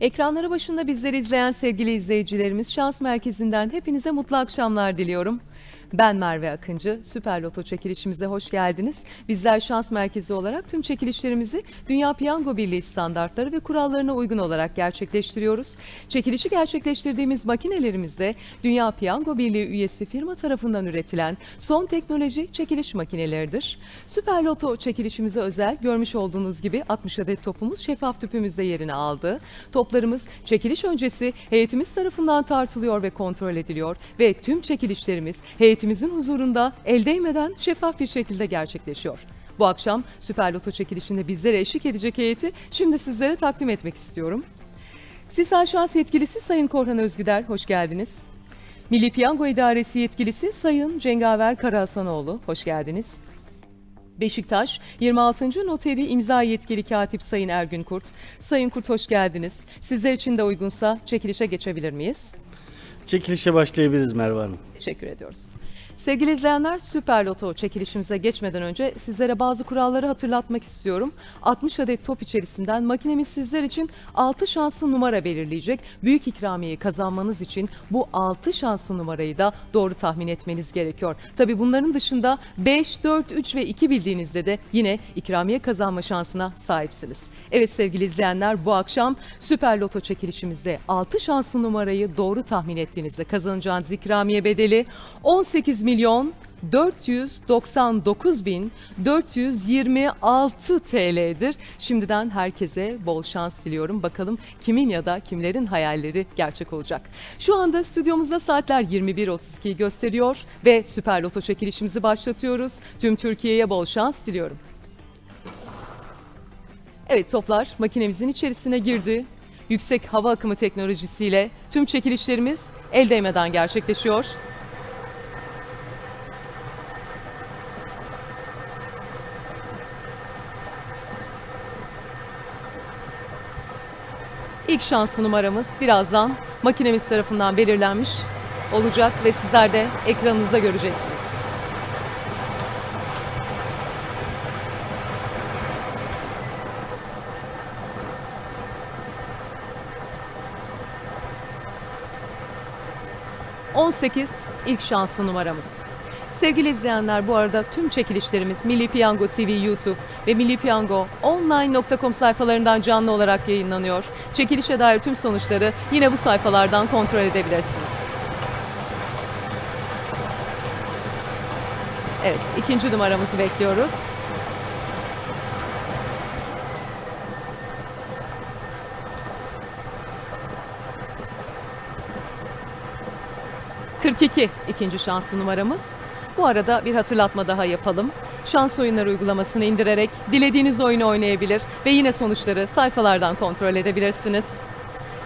Ekranları başında bizleri izleyen sevgili izleyicilerimiz Şans Merkezi'nden hepinize mutlu akşamlar diliyorum. Ben Merve Akıncı, Süper Loto çekilişimize hoş geldiniz. Bizler Şans Merkezi olarak tüm çekilişlerimizi Dünya Piyango Birliği standartları ve kurallarına uygun olarak gerçekleştiriyoruz. Çekilişi gerçekleştirdiğimiz makinelerimizde Dünya Piyango Birliği üyesi firma tarafından üretilen son teknoloji çekiliş makineleridir. Süper Loto çekilişimize özel görmüş olduğunuz gibi 60 adet topumuz şeffaf tüpümüzde yerini aldı. Toplarımız çekiliş öncesi heyetimiz tarafından tartılıyor ve kontrol ediliyor ve tüm çekilişlerimiz heyetimizin huzurunda el değmeden şeffaf bir şekilde gerçekleşiyor. Bu akşam Süper Loto çekilişinde bizlere eşlik edecek heyeti şimdi sizlere takdim etmek istiyorum. Sisal Şans Yetkilisi Sayın Korhan Özgüder, hoş geldiniz. Milli Piyango İdaresi Yetkilisi Sayın Cengaver Karahasanoğlu, hoş geldiniz. Beşiktaş 26. Noteri imza yetkili katip Sayın Ergün Kurt. Sayın Kurt hoş geldiniz. Sizler için de uygunsa çekilişe geçebilir miyiz? Çekilişe başlayabiliriz Merve Hanım. Teşekkür ediyoruz. Sevgili izleyenler Süper Loto çekilişimize geçmeden önce sizlere bazı kuralları hatırlatmak istiyorum. 60 adet top içerisinden makinemiz sizler için 6 şanslı numara belirleyecek. Büyük ikramiyeyi kazanmanız için bu 6 şanslı numarayı da doğru tahmin etmeniz gerekiyor. Tabi bunların dışında 5, 4, 3 ve 2 bildiğinizde de yine ikramiye kazanma şansına sahipsiniz. Evet sevgili izleyenler bu akşam Süper Loto çekilişimizde 6 şanslı numarayı doğru tahmin ettiğinizde kazanacağınız ikramiye bedeli 18 milyon 499 bin 426 TL'dir. Şimdiden herkese bol şans diliyorum. Bakalım kimin ya da kimlerin hayalleri gerçek olacak. Şu anda stüdyomuzda saatler 21.32'yi gösteriyor ve Süper Loto çekilişimizi başlatıyoruz. Tüm Türkiye'ye bol şans diliyorum. Evet toplar makinemizin içerisine girdi. Yüksek hava akımı teknolojisiyle tüm çekilişlerimiz el değmeden gerçekleşiyor. İlk şanslı numaramız birazdan makinemiz tarafından belirlenmiş olacak ve sizler de ekranınızda göreceksiniz. ...18 ilk şanslı numaramız. Sevgili izleyenler bu arada tüm çekilişlerimiz Milli Piyango TV YouTube ve Milli Piyango online.com sayfalarından canlı olarak yayınlanıyor. Çekilişe dair tüm sonuçları yine bu sayfalardan kontrol edebilirsiniz. Evet, ikinci numaramızı bekliyoruz. ...42 ikinci şanslı numaramız. Bu arada bir hatırlatma daha yapalım. Şans oyunları uygulamasını indirerek dilediğiniz oyunu oynayabilir ve yine sonuçları sayfalardan kontrol edebilirsiniz.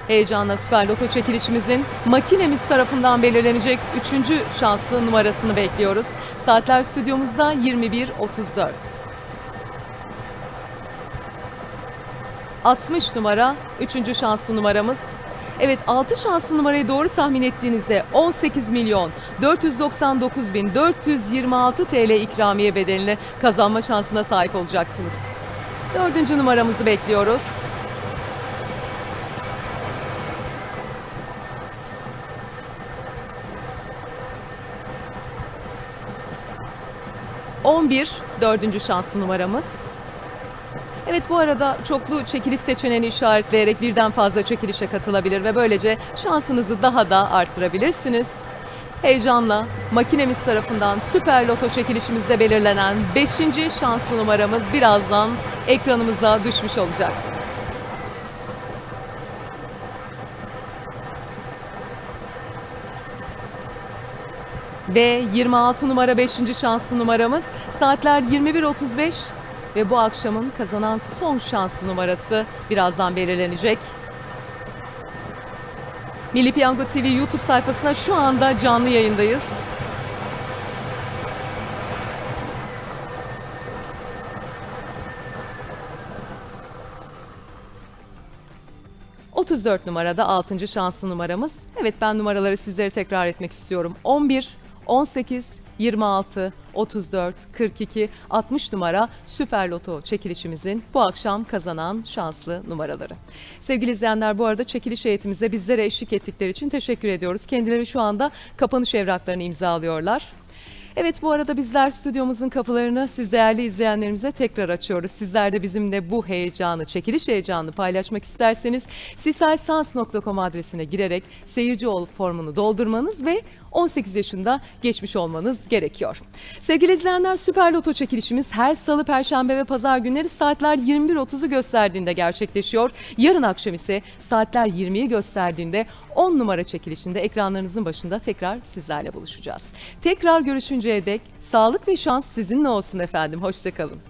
Heyecanla Süper Loto çekilişimizin makinemiz tarafından belirlenecek 3. şanslı numarasını bekliyoruz. Saatler stüdyomuzda 21.34. 60 numara 3. şanslı numaramız. Evet 6 şanslı numarayı doğru tahmin ettiğinizde 18 milyon 499 bin 426 TL ikramiye bedelini kazanma şansına sahip olacaksınız. Dördüncü numaramızı bekliyoruz. On bir dördüncü şanslı numaramız. Evet bu arada çoklu çekiliş seçeneğini işaretleyerek birden fazla çekilişe katılabilir ve böylece şansınızı daha da artırabilirsiniz. Heyecanla makinemiz tarafından Süper Loto çekilişimizde belirlenen 5. şanslı numaramız birazdan ekranımıza düşmüş olacak. Ve 26 numara 5. şanslı numaramız saatler 21.35 ve bu akşamın kazanan son şanslı numarası birazdan belirlenecek. Milli Piyango TV YouTube sayfasına şu anda canlı yayındayız. ...34 numarada 6. şanslı numaramız. Evet ben numaraları sizlere tekrar etmek istiyorum. 11, 18, 26, 34, 42, 60 numara Süper Loto çekilişimizin bu akşam kazanan şanslı numaraları. Sevgili izleyenler bu arada çekiliş heyetimize bizlere eşlik ettikleri için teşekkür ediyoruz. Kendileri şu anda kapanış evraklarını imzalıyorlar. Evet bu arada bizler stüdyomuzun kapılarını siz değerli izleyenlerimize tekrar açıyoruz. Sizler de bizimle bu heyecanı, çekiliş heyecanını paylaşmak isterseniz sisaysans.com adresine girerek seyirci ol formunu doldurmanız ve 18 yaşında geçmiş olmanız gerekiyor. Sevgili izleyenler Süper Loto çekilişimiz her salı, perşembe ve pazar günleri saatler 21.30'u gösterdiğinde gerçekleşiyor. Yarın akşam ise saatler 20'yi gösterdiğinde 10 numara çekilişinde ekranlarınızın başında tekrar sizlerle buluşacağız. Tekrar görüşünceye dek sağlık ve şans sizinle olsun efendim. Hoşçakalın.